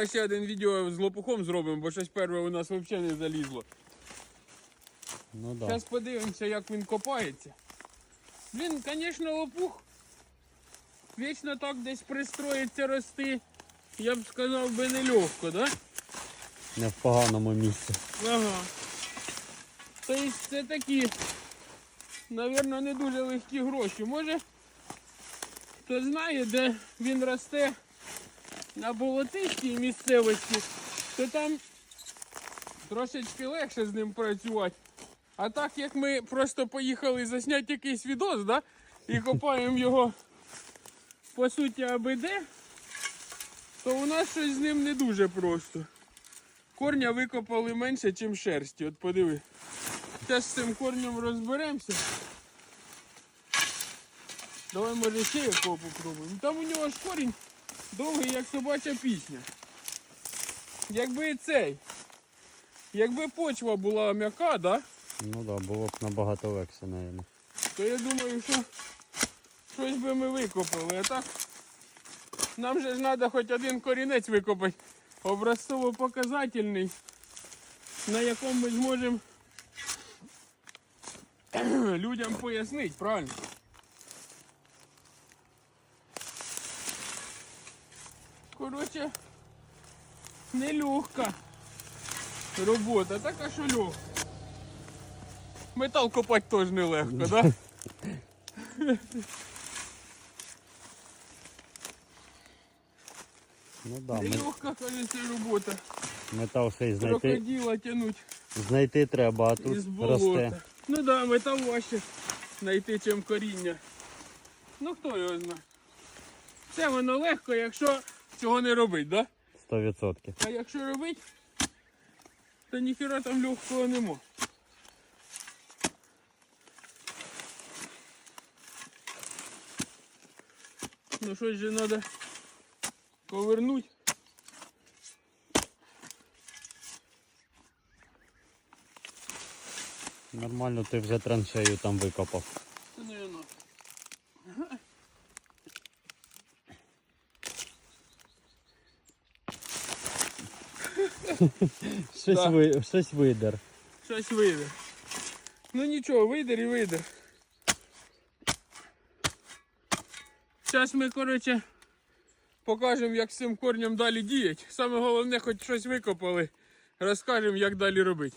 Давай ще один відео з лопухом зробимо, бо щось перше у нас взагалі не залізло. Ну да. Зараз подивимося, як він копається. Блін, звісно, лопух. Вічно так десь пристроїться рости. Я б сказав би нелегко, да? Не в поганому місці. Ага. Тобто це такі, напевно, не дуже легкі гроші. Може, хто знає, де він росте на болотистій місцевості, то там трошечки легше з ним працювати. А так як ми просто поїхали засняти якийсь відос, да? і копаємо його по суті аби де, то у нас щось з ним не дуже просто. Корня викопали менше, ніж шерсті. От подиви. Зараз з цим корнем розберемося. Давай може ще якого попробуємо. Там у нього ж корінь довгий, як собача пісня. Якби цей. Якби почва була м'яка, да, Ну да, було б набагато легше, мабуть. то я думаю, що щось би ми викопали. А так нам же ж треба хоч один корінець викопати. Образцово показательний, на якому ми зможемо людям пояснити, правильно? Коротше, нелегка робота, така що легка. Метал копати теж нелегко, так? Да? Ну да, Нелегка, каже, ця робота. метал ще й знайти, Крокодила тянуть знайти треба, а тут із болота. росте. Ну так, да, метал важче знайти, чим коріння. Ну хто його знає. Це воно легко, якщо цього не робить, да? 100%. А якщо робить, то ніхіра там легкого нема. Ну щось же треба повернути. Нормально ти вже траншею там викопав. Це не воно. Щось, Да. ви, щось видер. Щось вийде. Ну нічого, вийде і вийде. Зараз ми, коротше, покажемо, як з цим корнем далі діяти. Саме головне, хоч щось викопали, розкажемо, як далі робити.